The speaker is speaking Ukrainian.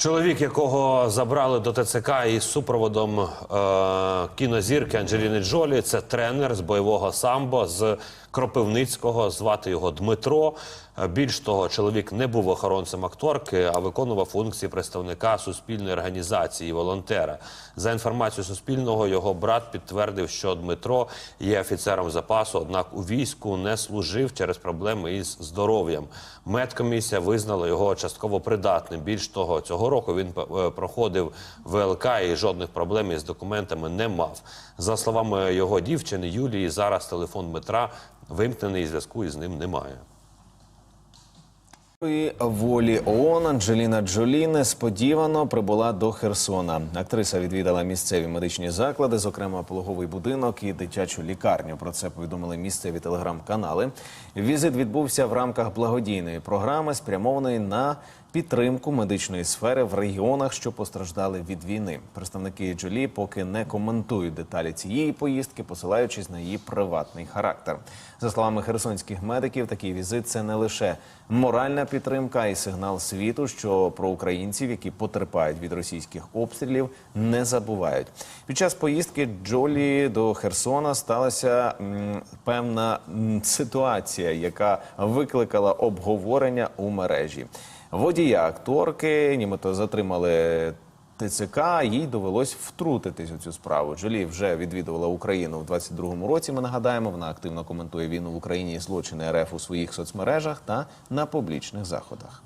Чоловік, якого забрали до ТЦК із супроводом е, кінозірки Анджеліни Джолі, це тренер з бойового самбо з Кропивницького. Звати його Дмитро. Е, Більш того, чоловік не був охоронцем акторки, а виконував функції представника суспільної організації волонтера. За інформацією Суспільного, його брат підтвердив, що Дмитро є офіцером запасу, однак у війську не служив через проблеми із здоров'ям. Медкомісія визнала його частково придатним. Більш того, цього року він е, проходив ВЛК і жодних проблем із документами не мав. За словами його дівчини Юлії, зараз телефон Дмитра вимкнений зв'язку із ним немає. Волі ООН Анджеліна Джолі несподівано прибула до Херсона. Актриса відвідала місцеві медичні заклади, зокрема пологовий будинок і дитячу лікарню. Про це повідомили місцеві телеграм-канали. Візит відбувся в рамках благодійної програми, спрямованої на підтримку медичної сфери в регіонах, що постраждали від війни. Представники Джолі поки не коментують деталі цієї поїздки, посилаючись на її приватний характер. За словами херсонських медиків, такий візит це не лише моральна підтримка і сигнал світу, що про українців, які потерпають від російських обстрілів, не забувають. Під час поїздки Джолі до Херсона сталася певна ситуація, яка викликала обговорення у мережі. Водія акторки, німето затримали ТЦК, їй довелось втрутитись у цю справу. Джолі вже відвідувала Україну в 22-му році. Ми нагадаємо, вона активно коментує війну в Україні і злочини РФ у своїх соцмережах та на публічних заходах.